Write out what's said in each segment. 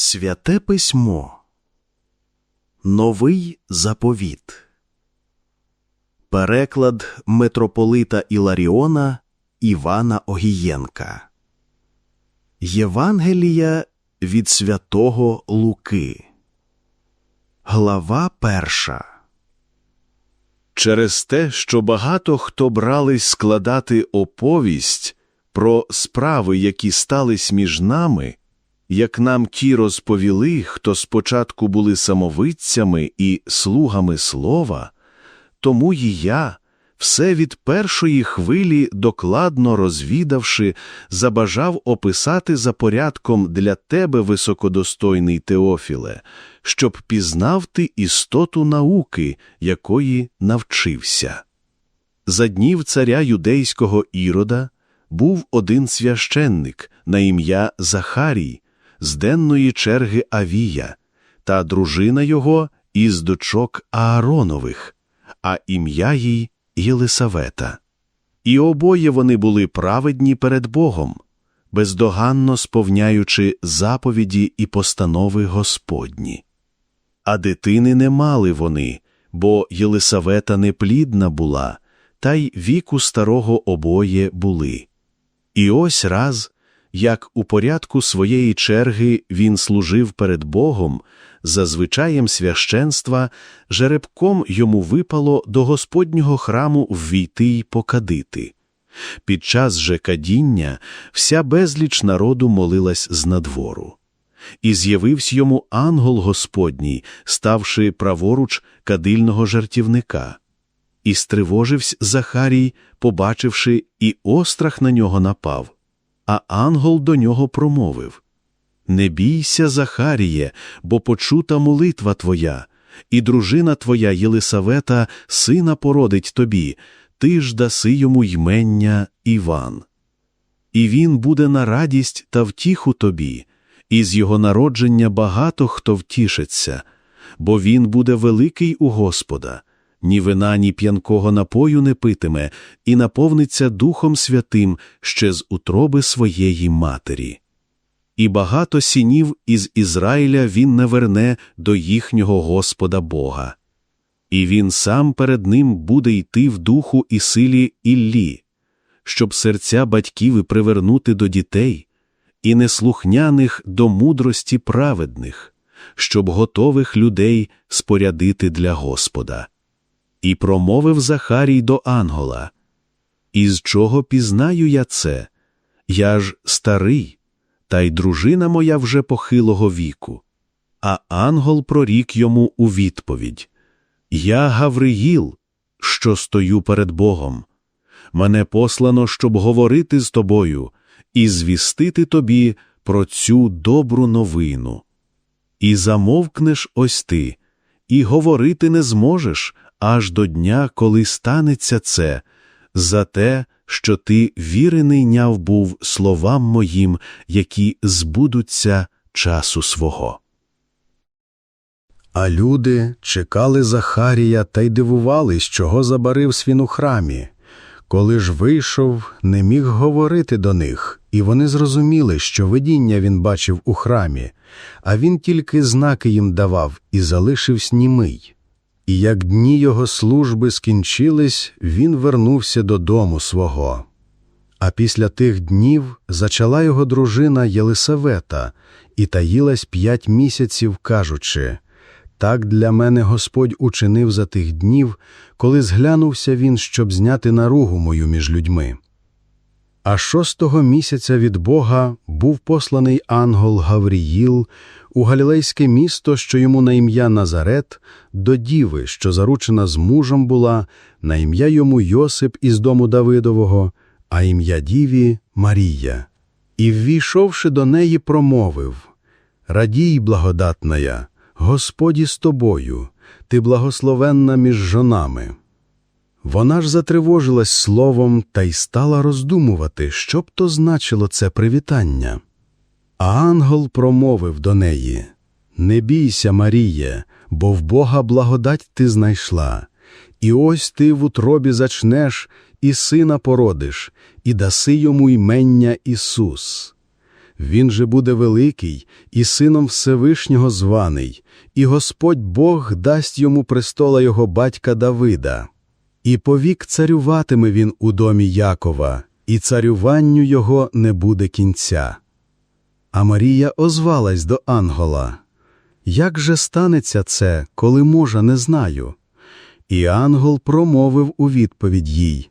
Святе письмо. Новий заповіт. Переклад митрополита Іларіона Івана Огієнка. Євангелія від святого Луки. Глава перша. Через те, що багато хто брались складати оповість про справи, які стались між нами, як нам ті розповіли, хто спочатку були самовидцями і слугами слова, тому і я, все від першої хвилі докладно розвідавши, забажав описати за порядком для тебе, високодостойний Теофіле, щоб пізнав ти істоту науки, якої навчився. За днів царя юдейського Ірода був один священник на ім'я Захарій, з денної черги Авія, та дружина його із дочок Ааронових, а ім'я їй Єлисавета. І обоє вони були праведні перед Богом, бездоганно сповняючи заповіді і постанови Господні. А дитини не мали вони, бо Єлисавета неплідна була, та й віку старого обоє були. І ось раз, як у порядку своєї черги він служив перед Богом, за звичаєм священства, жеребком йому випало до Господнього храму ввійти й покадити. Під час же кадіння вся безліч народу молилась з надвору. І з'явився йому ангел Господній, ставши праворуч кадильного жертівника. І стривожився Захарій, побачивши, і острах на нього напав. А ангел до нього промовив Не бійся, Захаріє, бо почута молитва твоя, і дружина твоя Єлисавета сина породить тобі, ти ж даси йому ймення Іван. І він буде на радість та втіху тобі, і з його народження багато хто втішиться, бо він буде великий у Господа, ні вина, ні п'янкого напою не питиме, і наповниться Духом Святим ще з утроби своєї матері. І багато сінів із Ізраїля він не верне до їхнього Господа Бога. І він сам перед ним буде йти в духу і силі Іллі, щоб серця батьків і привернути до дітей, і неслухняних до мудрості праведних, щоб готових людей спорядити для Господа. І промовив Захарій до Ангола Із чого пізнаю я це? Я ж старий, та й дружина моя вже похилого віку. А ангел прорік йому у відповідь Я Гавриїл, що стою перед Богом. Мене послано, щоб говорити з тобою і звістити тобі про цю добру новину. І замовкнеш ось ти, і говорити не зможеш аж до дня, коли станеться це, за те, що ти вірений няв був словам моїм, які збудуться часу свого. А люди чекали Захарія та й дивувались, чого забарився він у храмі. Коли ж вийшов, не міг говорити до них, і вони зрозуміли, що видіння він бачив у храмі, а він тільки знаки їм давав і залишився німий. І як дні його служби скінчились, він вернувся додому свого. А після тих днів зачала його дружина Єлисавета і таїлась п'ять місяців, кажучи так для мене Господь учинив за тих днів, коли зглянувся він, щоб зняти наругу мою між людьми. А шостого місяця від Бога був посланий ангел Гавріїл у галілейське місто, що йому на ім'я Назарет, до діви, що заручена з мужем була, на ім'я йому Йосип із дому Давидового, а ім'я діві Марія. І, ввійшовши до неї, промовив Радій, благодатная, Господі з тобою, ти благословенна між жонами. Вона ж затривожилась словом та й стала роздумувати, що б то значило це привітання. А ангел промовив до неї Не бійся, Маріє, бо в Бога благодать ти знайшла, і ось ти в утробі зачнеш, і сина породиш, і даси йому ймення Ісус. Він же буде великий і сином Всевишнього званий, і Господь Бог дасть йому престола його батька Давида. І повік царюватиме він у домі Якова, і царюванню його не буде кінця. А Марія озвалась до ангела. Як же станеться це, коли можа не знаю? І ангел промовив у відповідь їй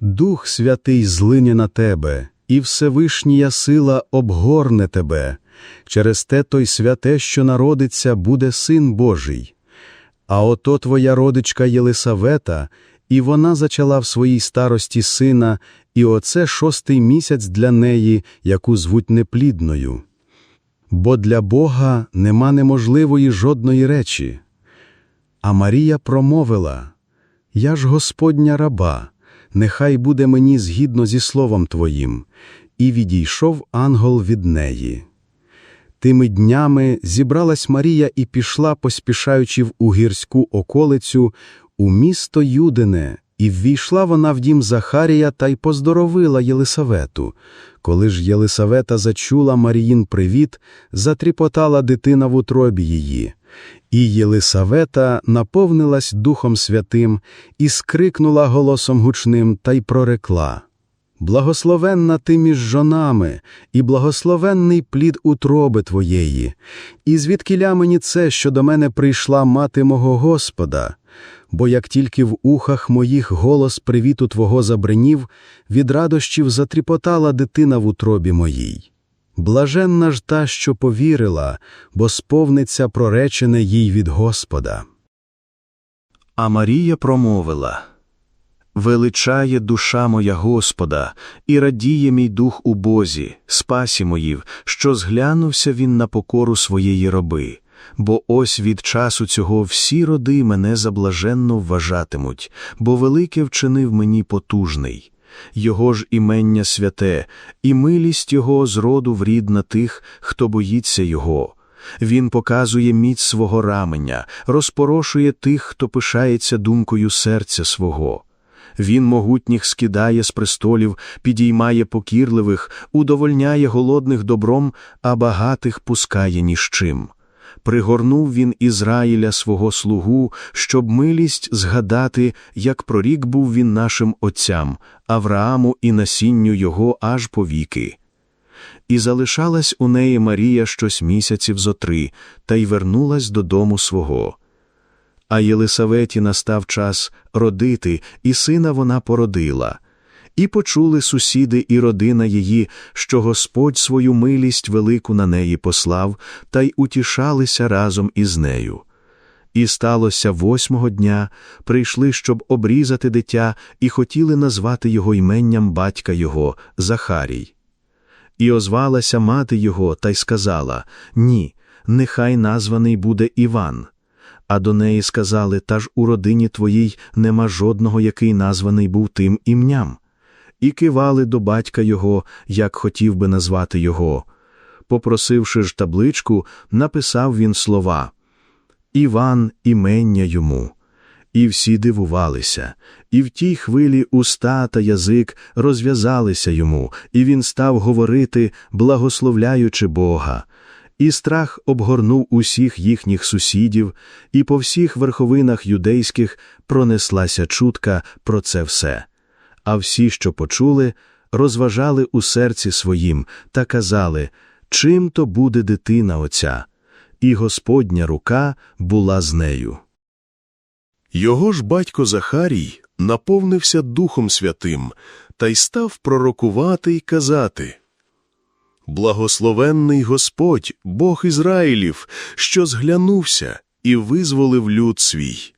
Дух Святий злине на тебе, і Всевишнія сила обгорне тебе. Через те той святе, що народиться, буде син Божий. А ото твоя родичка Єлисавета, і вона зачала в своїй старості сина, і оце шостий місяць для неї, яку звуть неплідною. Бо для Бога нема неможливої жодної речі. А Марія промовила Я ж Господня раба, нехай буде мені згідно зі словом Твоїм, і відійшов ангел від неї. Тими днями зібралась Марія і пішла, поспішаючи в угірську околицю, у місто Юдине, і ввійшла вона в дім Захарія та й поздоровила Єлисавету. Коли ж Єлисавета зачула Маріїн привіт, затріпотала дитина в утробі її. І Єлисавета наповнилась Духом Святим і скрикнула голосом гучним та й прорекла. Благословенна ти між жонами, і благословенний плід утроби твоєї, і звідкиля мені це, що до мене прийшла мати мого Господа, бо як тільки в ухах моїх голос привіту твого забринів, від радощів затріпотала дитина в утробі моїй. Блаженна ж та, що повірила, бо сповниться проречене їй від Господа. А Марія промовила Величає душа моя Господа, і радіє мій дух у Бозі, спасі моїв, що зглянувся він на покору своєї роби. Бо ось від часу цього всі роди мене заблаженно вважатимуть, бо велике вчинив мені потужний. Його ж імення святе, і милість його з роду в рід на тих, хто боїться його. Він показує міць свого раменя, розпорошує тих, хто пишається думкою серця свого. Він могутніх скидає з престолів, підіймає покірливих, удовольняє голодних добром, а багатих пускає ні з чим. Пригорнув він Ізраїля свого слугу, щоб милість згадати, як прорік був він нашим отцям, Аврааму і насінню його аж повіки. І залишалась у неї Марія щось місяців зо три, та й вернулась додому свого. А Єлисаветі настав час родити, і сина вона породила. І почули сусіди і родина її, що Господь свою милість велику на неї послав, та й утішалися разом із нею. І сталося восьмого дня, прийшли, щоб обрізати дитя, і хотіли назвати його іменням батька його Захарій. І озвалася мати його та й сказала Ні, нехай названий буде Іван. А до неї сказали Та ж у родині твоїй нема жодного, який названий був тим імням. І кивали до батька його, як хотів би назвати його. Попросивши ж табличку, написав він слова Іван імення йому. І всі дивувалися, і в тій хвилі уста та язик розв'язалися йому, і він став говорити, благословляючи Бога. І страх обгорнув усіх їхніх сусідів, і по всіх верховинах юдейських пронеслася чутка про це все. А всі, що почули, розважали у серці своїм та казали, чим то буде дитина оця, і Господня рука була з нею. Його ж батько Захарій наповнився Духом Святим та й став пророкувати й казати Благословенний Господь, Бог Ізраїлів, що зглянувся і визволив люд свій.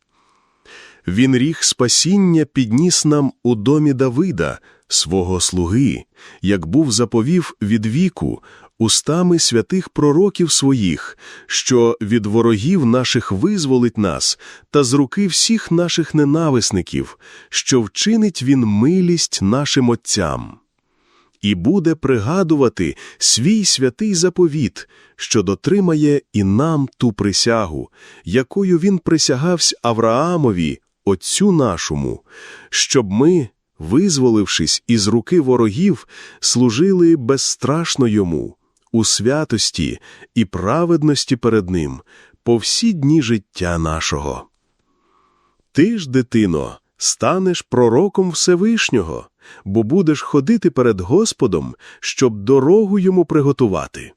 Він ріг спасіння підніс нам у домі Давида, свого слуги, як був заповів від віку, устами святих пророків своїх, що від ворогів наших визволить нас та з руки всіх наших ненависників, що вчинить він милість нашим отцям. І буде пригадувати свій святий заповіт, що дотримає і нам ту присягу, якою він присягався Авраамові, отцю нашому, щоб ми, визволившись із руки ворогів, служили безстрашно йому, у святості і праведності перед Ним по всі дні життя нашого. Ти ж, дитино, станеш пророком Всевишнього, бо будеш ходити перед Господом, щоб дорогу йому приготувати,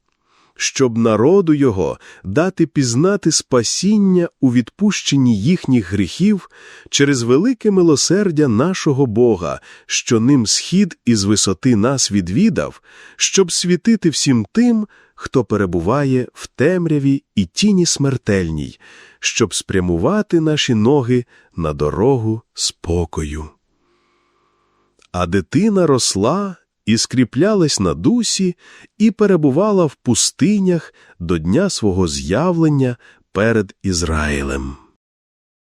щоб народу його дати пізнати спасіння у відпущенні їхніх гріхів через велике милосердя нашого Бога, що ним схід із висоти нас відвідав, щоб світити всім тим, хто перебуває в темряві і тіні смертельній, щоб спрямувати наші ноги на дорогу спокою. А дитина росла і скріплялась на дусі, і перебувала в пустинях до дня свого з'явлення перед Ізраїлем.